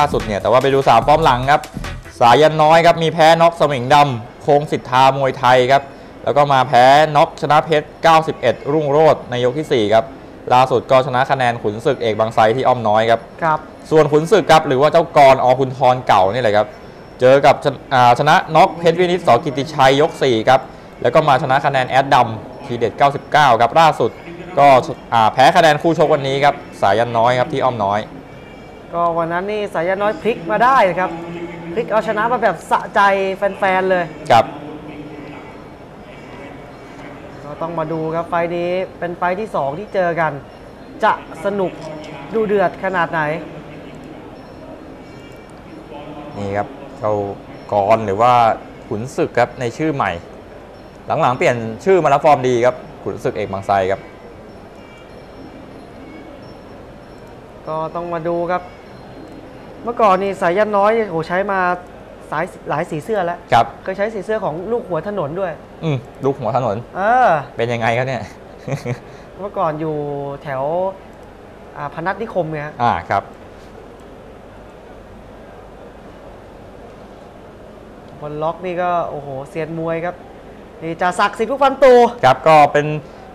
ล่าสุดเนี่ย แต่ว่าไปดูสามฟอร์มหลังครับ สายันน้อยครับ มีแพ้น็อกสมิงดำโค้งสิทธามวยไทยครับ แล้วก็มาแพ้น็อกชนะเพชร 91 รุ่งโรจน์ในยกทีสี่4 ครับ ล่าสุดก็ชนะคะแนนขุนศึกเอกบางไทรที่อ้อมน้อยครับ ครับ ส่วนขุนศึกครับหรือว่าเจ้ากรอคุณทรเก่านี่แหละครับ เจอกับชนอ่าชนะน็อกเพชรวินิตสกิติชัยยก 4 ครับ แล้วก็มาชนะคะแนนแอดดำทีเด็ด 99 ครับ ล่าสุดก็อ่าแพ้คะแนนคู่ชกวันนี้ครับ สายันน้อยครับที่อ้อมน้อย ก็วันนั้นนี่สายน้อยพลิกมาได้นะครับพลิกเอาชนะมาแบบสะใจแฟนๆเลยครับก็ต้องมาดูครับไฟล์นี้เป็นไฟล์ที่ 2 ที่เจอกัน จะสนุกดูเดือดขนาดไหน นี่ครับเจ้ากรหรือว่าขุนศึกครับในชื่อใหม่ หลังๆเปลี่ยนชื่อมาแล้วฟอร์มดีครับขุนศึกเอกบางไทรครับ ก็ต้องมาดูครับ เมื่อก่อนนี่สายยันน้อยโอ้โหใช้มาสายหลายสีเสื้อแล้วครับเคยใช้สีเสื้อของลูกหัวถนนด้วย อืมลูกหัวถนน เออ เป็นยังไงครับเนี่ย เมื่อก่อนอยู่แถวอ่าพนัสนิคมเนี่ยฮะอ่าครับบนล็อกนี่ก็โอ้โหเซียนมวยครับนี่จ่าศักดิ์สิทธิ์ผู้พันตูครับก็เป็น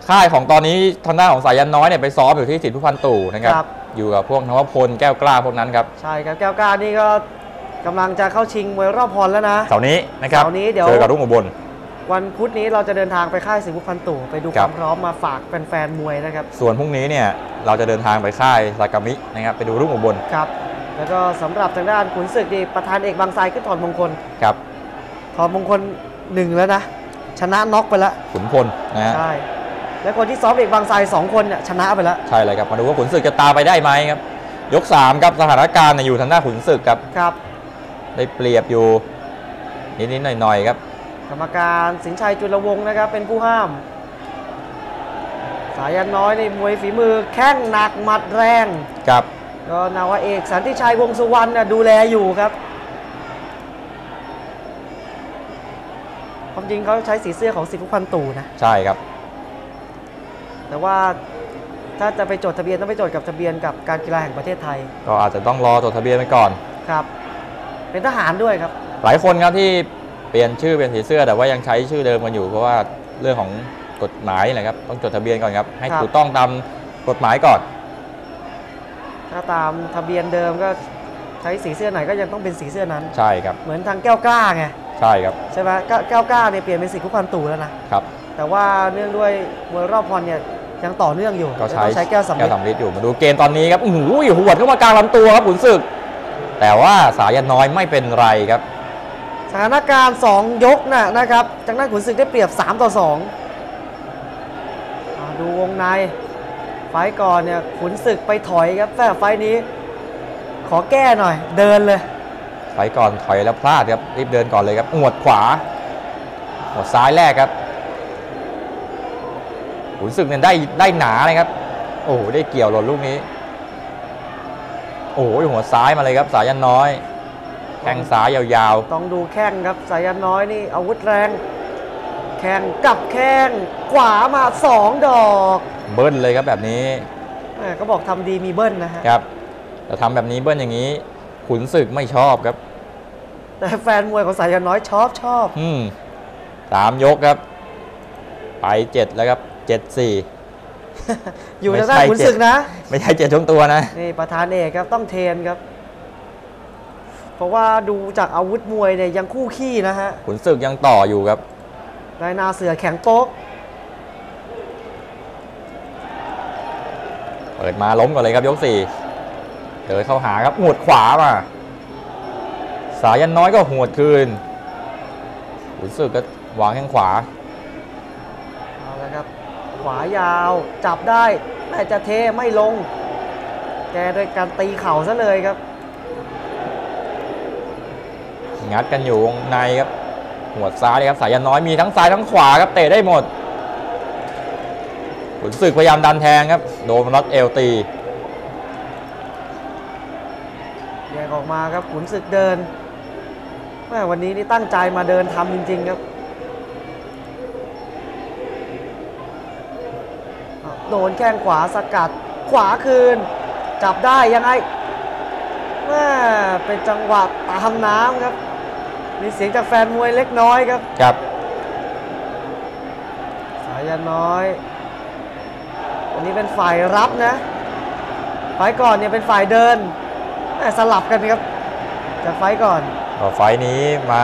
ค่ายของตอนนี้ทางด้านของสายันน้อยเนี่ยไปซ้อมอยู่ที่สิทธิพุพันตู่นะครับครับ อยู่กับพวกนวพลแก้วกล้าพวกนั้นครับ ใช่ครับแก้วกล้านี่ก็กำลังจะเข้าชิงมวยรอบพรแล้วนะเสาร์นี้นะครับเสาร์นี้เดี๋ยวเจอกับรุ่งอุบลวันพุธนี้เราจะเดินทางไปค่ายสิงห์ผู้พันตู่ไปดูคครัวาบมพร้อมมาฝากแฟนๆมวยนะครับ ส่วนพรุ่งนี้เนี่ยเราจะเดินทางไปค่ายสากามินะครับไปดูรุ่งอุบลครับ แล้วก็สำหรับทางด้านขุนศึกดีประธานเอกบางไทรขึ้นถอดมงคลครับถอดมงคลหนึ่งแล้วนะชนะน็อกไปแล้วขุนพลนะฮะใช่ แล้วคนที่ซ้อมเอกบางไทรสองคนเนี่ยชนะไปแล้ว ใช่เลยครับมาดูว่าขุนศึกจะตามไปได้ไหมครับ ยก3ครับสถานการณ์เนี่ยอยู่ทางด้านขุนศึกครับครับ ได้เปรียบอยู่นิดๆหน่อยๆครับ กรรมการสินชัยจุลวงศ์นะครับเป็นผู้ห้าม สายันน้อยในมวยฝีมือแข้งหนักหมัดแรงครับก็นาวาเอกสันติชัยวงศ์สุวรรณน่ะดูแลอยู่ครับความจริงเขาใช้สีเสื้อของสิทธิพันตู่นะ ใช่ครับ แต่ว่าถ้าจะไปจดทะเบียนต้องไปจดกับทะเบียนกับการกีฬาแห่งประเทศไทย ก็อาจจะต้องรอจดทะเบียนไปก่อน ครับ เป็นทหารด้วยครับ หลายคนครับที่เปลี่ยนชื่อเปลี่ยนสีเสื้อแต่ว่ายังใช้ชื่อเดิมกันอยู่เพราะว่าเรื่องของกฎหมายแหละครับต้องจดทะเบียนก่อนครับให้ครับ ถูกต้องตามกฎหมายก่อน ถ้าตามทะเบียนเดิมก็ใช้สีเสื้อไหนก็ยังต้องเป็นสีเสื้อนั้น ใช่ครับ เหมือนทางแก้วกล้าไงใช่ครับใช่ไหมแก้วแก้วกล้าเนี่ยเปลี่ยนเป็นสีคุกพันตู่แล้วนะครับ แต่ว่าเนื่องด้วยมวยรอบพรเนี่ย ยังต่อเนื่องอยู่ก็ใช้ต้องใช้แก้วสำแก้ลีวสำลิดอยู่มาดูเกมตอนนี้ครับโอ้โหหวดเข้ามากลางลำตัวครับขุนศึก แต่ว่าสายันน้อยไม่เป็นไรครับ สถานการณ์ 2 ยกนะนะครับจากนั้นขุนศึกได้เปรียบ 3 ต่อ2อ่าดูวงในไฟล์ก่อนเนี่ยขุนศึกไปถอยครับแต่ไฟล์นี้ขอแก้หน่อย เดินเลยไปก่อนถอยแล้วพลาดครับรีบเดินก่อนเลยครับหวดขวาหวดซ้ายแรกครับ ขุนศึกเนี่ยได้ได้หนาเลยครับ โอ้โหได้เกี่ยวหล่นลูกนี้ โอ้โหหัวซ้ายมาเลยครับสายันน้อย แข้งซ้ายยาวต้องดูแข้งครับสายันน้อยนี่อาวุธแรง แข้งกับแข้งขวามา2ดอกๆเบิ้ลเลยครับแบบนี้แหม่ก็บอกทำดีมีเบิ้ลนะฮะครับแต่ทำแบบนี้เบิ้ลอย่างนี้ ขุนศึกไม่ชอบครับ แต่แฟนมวยของสายันน้อยชอบชอบ อืมสามยกครับ ไปเจ็ดแล้วครับ เจ็ดสี่อยู่ไม่ทางด้านใช่ขุนศึกนะ ไม่ใช่เจ็ดช่วงตัวนะ นี่ประธานเอกครับต้องเทรนครับ เพราะว่าดูจากอาวุธมวยเนี่ยยังคู่ขี้นะฮะขุนศึกยังต่ออยู่ครับลายนาเสือแข็งโป๊กเปิดมาล้มก่อนเลยครับยกสี่เดินเข้าหาครับหวดขวามา สายันน้อยก็หวดคืนขุนศึกก็วางแข้งขวาเอาละครับ ขวายาว จับได้แต่จะเทไม่ลง แกโดยการตีเข่าซะเลยครับ งัดกันอยู่วงในครับ หัวดซ้ายเลยครับ สายันน้อยมีทั้งซ้ายทั้งขวาครับ เตะได้หมดขุนศึกพยายามดันแทงครับ โดนน็อตเอลตีแยกออกมาครับขุนศึกเดินแม่วันนี้นี่ตั้งใจมาเดินทำจริง ๆ ครับ โดนแข้งขวาสกัดขวาคืน จับได้ยังไงแม่ม่เป็นจังหวะตามน้ำครับ มีเสียงจากแฟนมวยเล็กน้อยครับครับ สายันน้อยอันนี้เป็นฝ่ายรับนะไฟล์ก่อนเนี่ยเป็นฝ่ายเดินแม่สลับกันครับจากไฟล์ก่อนก็ไฟล์นี้มา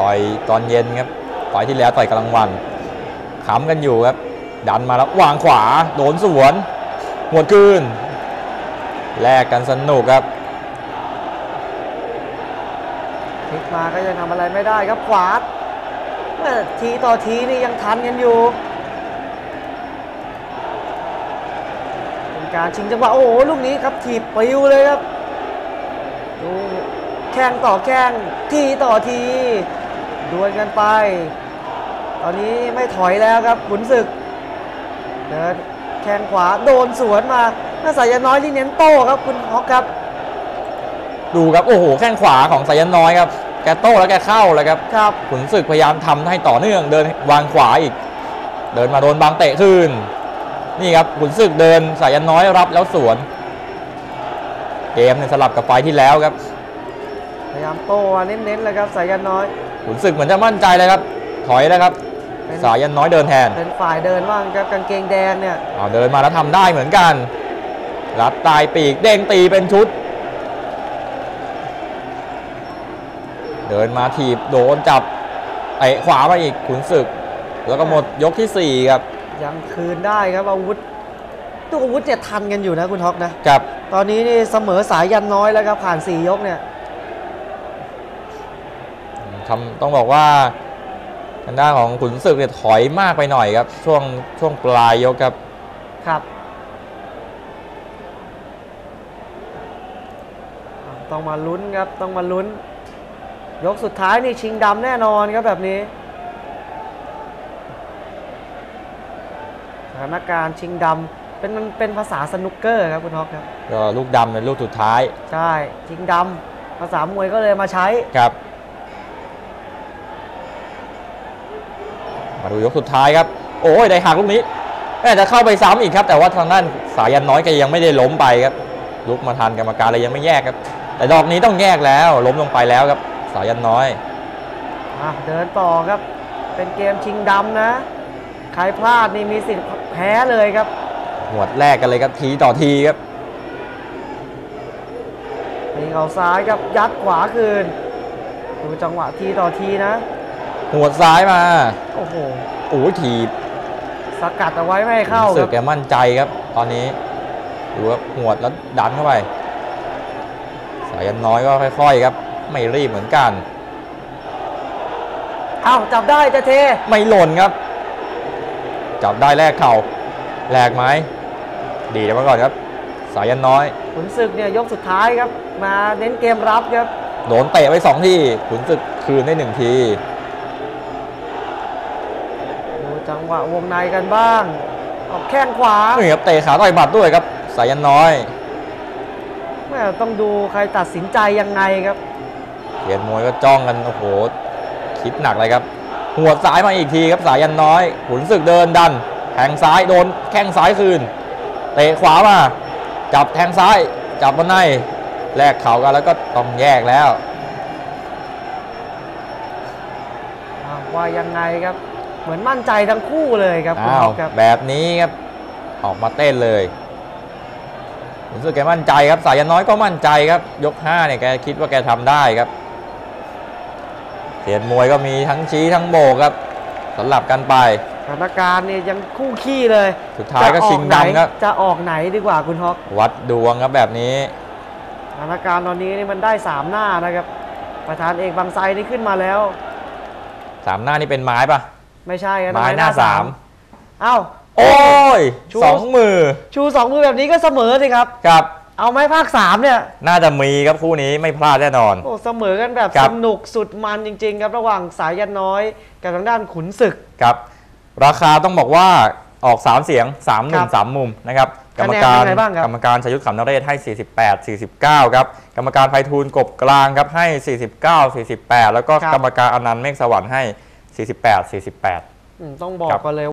ต่อยตอนเย็นครับไฟล์ที่แล้วต่อยกลางวันขำกันอยู่ครับ ดันมาแล้ววางขวาโดนสวนหวดคืนแลกกันสนุกครับพลิกมาก็ยังทำอะไรไม่ได้ครับขวาทีต่อทีนี่ยังทันกันอยู่เป็นการชิงจังหวะโอ้โหลูกนี้ครับถีบปิวเลยครับดูแข้งต่อแข้งทีต่อทีดวลกันไป ตอนนี้ไม่ถอยแล้วครับขุนศึก เดินแข้งขวาโดนสวนมาน่าสายน้อยที่เน้นโต้ครับคุณฮอกครับ ดูครับโอ้โหแข้งขวาของสายันน้อยครับแกโต้แล้วแกเข้าเลยครับครับขุนศึกพยายามทำให้ต่อเนื่อง เดินวางขวาอีก เดินมาโดนบางเตะคืนนี่ครับขุนศึกเดินสายันน้อยรับแล้วสวนเกมเนี่ยสลับกับไฟล์ที่แล้วครับ พยายามโต้มาเน้นๆเลยครับสายันน้อยขุนศึกเหมือนจะมั่นใจเลยครับ ถอยแล้วครับเป็น สายันน้อยเดินแทน เป็นฝ่ายเดินบ้างครับกางเกงแดงเนี่ยเอาเดินมาแล้วทำได้เหมือนกันรับตายปีกเด้งตีเป็นชุด เดินมาถีบโดนจับไอ้ขวามาอีกขุนศึก แล้วก็หมดยกทีสี่4 ครับ ยังคืนได้ครับอาวุธทุกอาวุธเนี่ยทันกันอยู่นะคุณท็อปนะกับตอนนี้นี่เสมอสายยันน้อยแล้วครับผ่าน 4 ยกเนี่ยทำต้องบอกว่าทางด้านของขุนศึกเนี่ยถอยมากไปหน่อยครับ ช่วงช่วงปลายยกครับครับอะต้องมาลุ้นครับต้องมาลุ้น ยกสุดท้ายนี่ชิงดำแน่นอนครับแบบนี้สถานการณ์ชิงดำเป็นมันเป็นภาษาสนุกเกอร์ครับคุณท็อปครับก็ลูกดำเป็นลูกสุดท้าย ใช่ ชิงดำภาษามวยก็เลยมาใช้ครับ มาดูยกสุดท้ายครับ โอ้ยได้หักลูกนี้แม่จะเข้าไปซ้ำอีกครับ แต่ว่าทางด้านสายันน้อยก็ยังไม่ได้ล้มไปครับ ลุกมาทันกรรมการเลยยังไม่แยกครับ แต่ดอกนี้ต้องแยกแล้วล้มลงไปแล้วครับ สายันน้อยอะเดินต่อครับ เป็นเกมชิงดำนะใครพลาดนี่มีสิทธิ์แพ้เลยครับ หวดแรกกันเลยครับทีต่อทีครับมีเขาซ้ายครับยัดขวาคืนดูจังหวะทีต่อทีนะ หัวดซ้ายมา โอ้โหโอ้ยถีบสกัดเอาไว้ไม่ให้เข้ารู้คสึรักบแกมั่นใจครับ ตอนนี้ดูว่าหวดแล้วดันเข้าไป สายันน้อยก็ค่อย ๆ ครับ ไม่รีบเหมือนกันเอ้าจับได้จะเท ไม่หล่นครับ จับได้แลกเข่าแลกไหมดีแล้วมาก่อนครับ สายันน้อย ขุนศึกเนี่ยยกสุดท้ายครับ มาเน้นเกมรับครับ โดนเตะไปสองทีขุนศึกคืนได้หนึ่งที จังหวะวงในกันบ้าง ออกแข้งขวานี่ครับเตะขาต่อยหมัดด้วยครับ สายันน้อยแม่ต้องดูใครตัดสินใจยังไงครับเขียนมวยก็จ้องกันโอ้โหคิดหนักเลยครับ หัวดซ้ายมาอีกทีครับสายันน้อยขุนศึกเดินดันแทงซ้ายโดนแข้งซ้ายคืนเตะขวามาจับแทงซ้ายจับมาในแลกเข่ากันแล้วก็ต้องแยกแล้วอ่าว่ายังไงครับ เหมือนมั่นใจทั้งคู่เลยครับคุณอ้าท็วอปครับแบบนี้ครับออกมาเต้นเลยรู้สึกแกมั่นใจครับสายันน้อยก็มั่นใจครับ ยก5เนี่ยแกคิดว่าแกทำได้ครับเสียนมวยก็มีทั้งชี้ทั้งโบกครับสลับกันไปสถานการณ์เนี่ยยังคู่ขี้เลย สุดท้ายก็จะออชิงไหนดำครับจะออกไหนดีกว่าคุณฮอกวัดดวงครับแบบนี้สถานการณ์ตอนนี้นี่มันได้สามหน้านะครับ ประธานเอกบางไซนี่ขึ้นมาแล้วสามหน้านี่เป็นไม้ปะ ไม่ใช่ครับไม้หน้าสามเอ้า โอ้ยชู สองมือชูสองมือแบบนี้ก็เสมอสิครับ ครับ เอาไหมภาคสามเนี่ย น่าจะมีครับคู่นี้ไม่พลาดแน่นอน โอ้เสมอกันแบบครัสบนุกสุดมันจริง ๆ ครับระหว่างสายยันน้อย กับทางด้านขุนศึก ครับ ราคาต้องบอกว่าออก 3 เสียง3ครับ1 3มุมนะครับกรคะรมแนนการเป็นไงบ้างครับ กรรมการชยุทธขำนเรศให้ 48 49 ครับ กรรมการไพฑูรย์กบกลางครับให้ 49 48 แล้วก็ครับกรรมการอนันต์เมฆสวรรค์ให้ 48 48 อืมต้องบอกครับก่อนเลย